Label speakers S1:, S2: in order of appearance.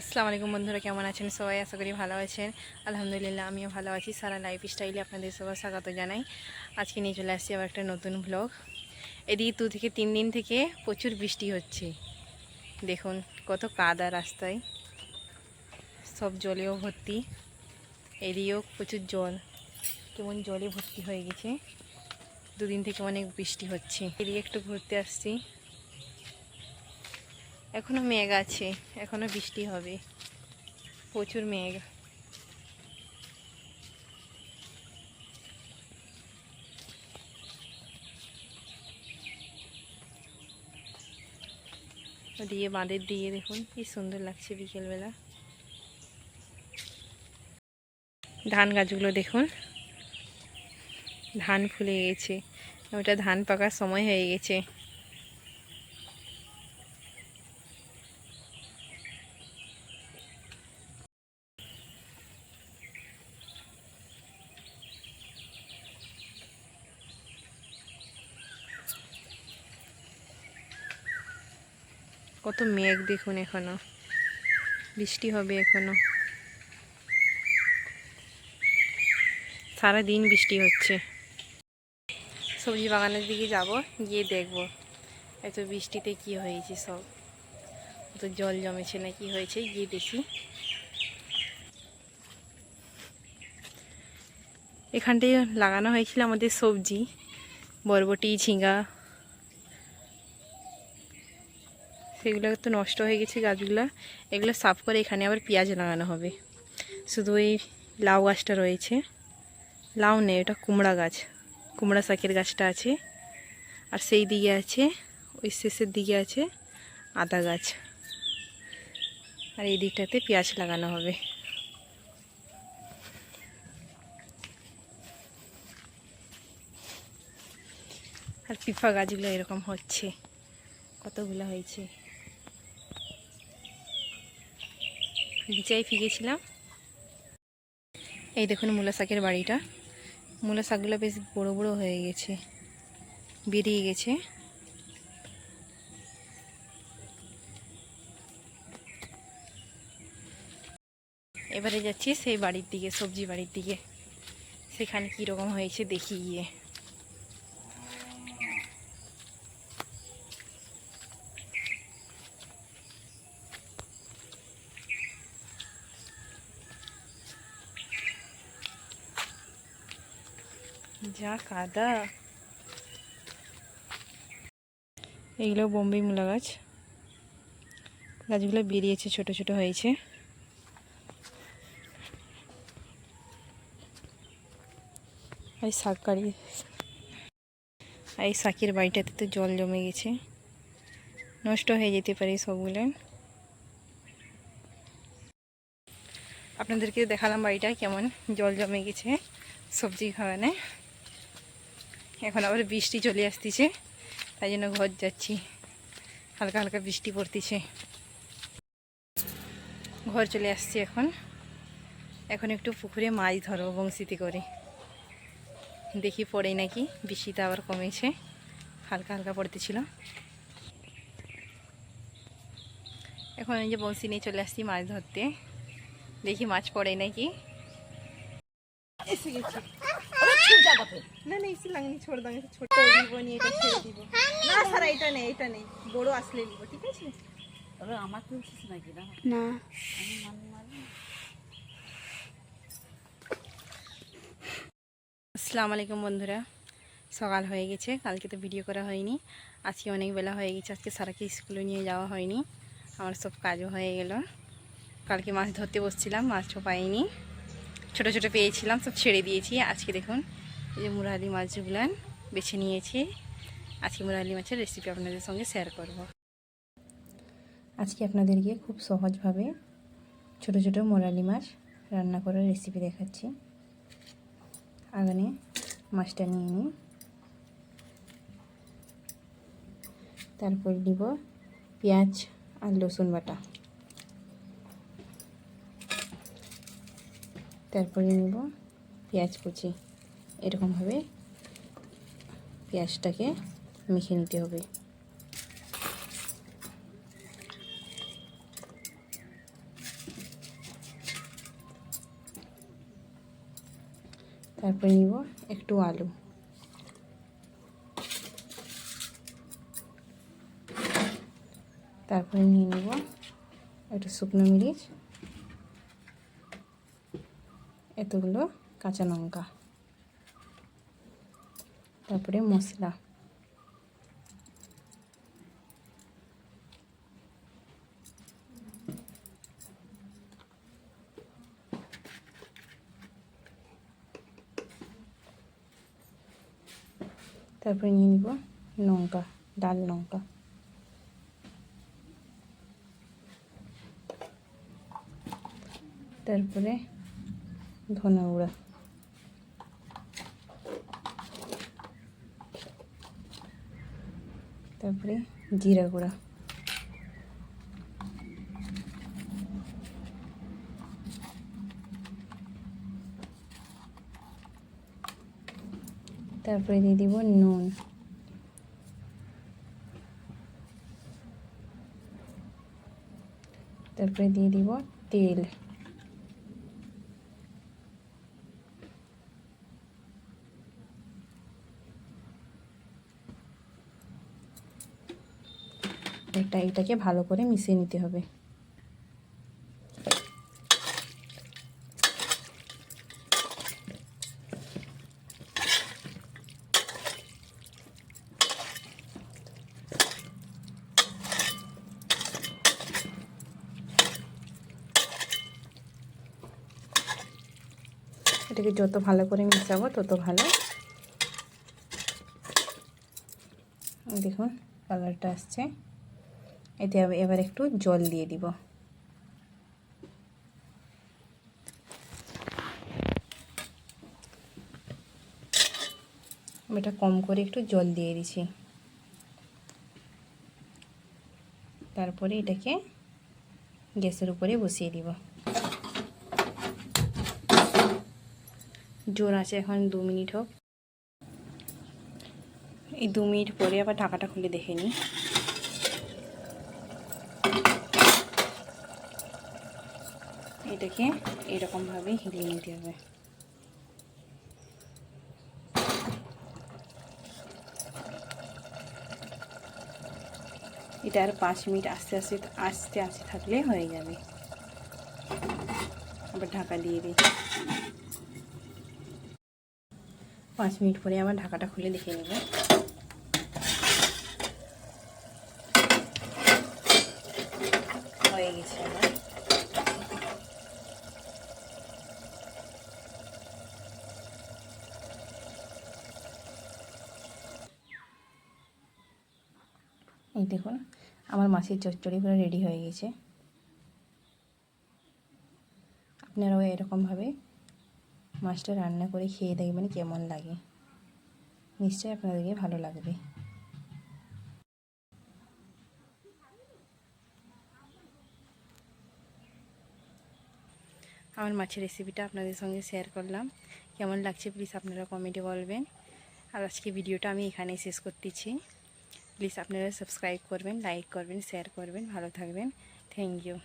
S1: আসসালামু আলাইকুম বন্ধুরা, কেমন আছেন সবাই? আশা করি ভালো আছেন। আলহামদুলিল্লাহ, আমিও ভালো আছি। সারা লাইফ স্টাইলে আপনাদের সবার স্বাগত জানাই। আজকে নিয়ে চলে আসছি আবার একটা নতুন ব্লগ এদিকে দু থেকে তিন দিন থেকে প্রচুর বৃষ্টি হচ্ছে। দেখুন, কত কাদা রাস্তায়। সব জলেও ভর্তি। এদিকেও প্রচুর জল। কেমন জলে ভর্তি হয়ে গেছে। দুদিন থেকে অনেক বৃষ্টি হচ্ছে। এদিকে একটু ঘুরতে আসছি। এখনও মেঘ আছে, এখনও বৃষ্টি হবে। প্রচুর মেঘ। দিয়ে বাঁধের দিয়ে দেখুন, কি সুন্দর লাগছে বিকেলবেলা। ধান গাছগুলো দেখুন। ধান ফুলে গেছে। ওটা ধান পাকার সময় হয়ে গেছে। কত মেঘ দেখুন এখনও। বৃষ্টি হবে এখনও। সারা দিন বৃষ্টি হচ্ছে। সবজি বাগানের দিকে যাব, গিয়ে দেখব এত বৃষ্টিতে কি হয়েছে সব। কত জল জমেছে না, কি হয়েছে, গিয়ে দেখি। এখানটায় লাগানো হয়েছিল আমাদের সবজি, বরবটি ঝিঙ্গা সেগুলো তো নষ্ট হয়ে গেছে গাছগুলো। এগুলো সাফ করে এখানে আবার পেঁয়াজ লাগানো হবে। শুধু এই লাউ গাছটা রয়েছে। লাউ নেই, ওটা কুমড়া গাছ। কুমড়া শাকের গাছটা আছে। আর সেই দিকে আছে, ওই শেষের দিকে আছে আদা গাছ। আর এই দিকটাতে পেঁয়াজ লাগানো হবে। আর পিফা গাছগুলো এরকম হচ্ছে। কতগুলো হয়েছে? বিচাই ফিগেছিলাম এই দেখুন মূলা শাকের বাড়িটা। মূলা শাকগুলো বেশ বড় বড় হয়ে গেছে, বেরিয়ে গেছে। এবারে যাচ্ছি সেই বাড়ির দিকে, সবজি বাড়ির দিকে। সেখানে কীরকম হয়েছে দেখি গিয়ে। যা কাদা। এইগুলো বোম্বে মূলা গাছ। গাছগুলো বেরিয়েছে, ছোট ছোট হয়েছে। এই শাক এই শাকের বাড়িটাতে তো জল জমে গেছে। নষ্ট হয়ে যেতে পারে সবগুলো। আপনাদেরকে দেখালাম বাড়িটা কেমন জল জমে গেছে সবজি খাওয়ানে এখন আবার বৃষ্টি চলে আসতেছে, তাই জন্য ঘর যাচ্ছি। হালকা হালকা বৃষ্টি পড়তেছে। ঘর চলে আসছি এখন। এখন একটু পুকুরে মাছ ধরবো বংশীতে করে। দেখি পড়ে নাকি বৃষ্টিটা আবার কমেছে। হালকা হালকা পড়তেছিল। এখন এই যে বংশী নিয়ে চলে আসছি মাছ ধরতে। দেখি মাছ পড়ে নাকি। এসে গেছি। না না এসে লাগনি ছোট দাম একটু ছোট দিব নিয়ে এটা ছেড়ে দিব। না সারা এটা নেই এটা নেই বড় আসলে নিব ঠিক আছে?
S2: তবে আমার তো উচিত নাকি না?
S1: না।
S2: আমি মান
S1: আসসালামু আলাইকুম বন্ধুরা। সকাল হয়ে গেছে কালকে তো ভিডিও করা হয়নি। আজকে অনেক বেলা হয়ে গেছে আজকে সারাকে স্কুলে নিয়ে যাওয়া হয়নি। আমার সব কাজও হয়ে গেল। কালকে মাছ ধরতে বসছিলাম মাছও পাইনি। ছোট ছোট পেয়েছিলাম সব ছেড়ে দিয়েছি। আজকে দেখুন এই যে মুরালি মাছগুলো বেছে নিয়েছি। আজকে মুরালি মাছের রেসিপি আপনাদের সঙ্গে শেয়ার করব। আজকে আপনাদেরকে খুব সহজভাবে ছোট ছোট মোরালি মাছ রান্না করার রেসিপি দেখাচ্ছি। আগানে মাছটা নিয়ে নিই। তারপর দিব পেঁয়াজ আর রসুন বাটা। তারপরে নেব পেঁয়াজ কুচি। এরকমভাবে পেঁয়াজটাকে মেখে নিতে হবে। তারপরে নিব একটু আলু। তারপরে নিয়ে নেব একটু শুকনো মিরিচ, এতগুলো কাঁচা লঙ্কা। তারপরে মশলা। তারপরে নিয়ে নিব লঙ্কা ডাল লঙ্কা। তারপরে ধনে গুঁড়া তারপরে জিরা গুঁড়া। তারপরে দিয়ে দিব নুন। তারপরে দিয়ে দিব তেল। এটা এটাকে ভালো করে মিশিয়ে নিতে হবে। এটাকে যত ভালো করে মিশাবো, তত ভালো। দেখুন কালারটা আসছে। এতে আবার- এবার একটু জল দিয়ে দিব। আমি এটা কম করে একটু জল দিয়ে দিছি। তারপরে এটাকে গ্যাসের উপরে বসিয়ে দিব। জোর আছে এখন দু মিনিট হোক। এই দু মিনিট পরে আবার ঢাকাটা খুলে দেখে নিই। এটাকে এরকমভাবে হিলিয়ে নিতে হবে। এটা আর পাঁচ মিনিট আস্তে আস্তে আস্তে আস্তে থাকলে হয়ে যাবে। আবার ঢাকা দিয়ে দিই। পাঁচ মিনিট পরে আবার ঢাকাটা খুলে দেখে নেব। হয়ে গেছে আবার এই দেখুন, আমার মাছের চচ্চড়ি পুরো রেডি হয়ে গেছে। আপনারাও এরকমভাবে মাছটা রান্না করে খেয়ে দেখবেন কেমন লাগে। নিশ্চয়ই আপনাদেরকে ভালো লাগবে। আমার মাছের রেসিপিটা আপনাদের সঙ্গে শেয়ার করলাম। কেমন লাগছে প্লিজ আপনারা কমেন্টে বলবেন। আর আজকে ভিডিওটা আমি এখানেই শেষ করতেছি। প্লিজ আপনারা সাবস্ক্রাইব করবেন লাইক করবেন শেয়ার করবেন ভালো থাকবেন থ্যাংক ইউ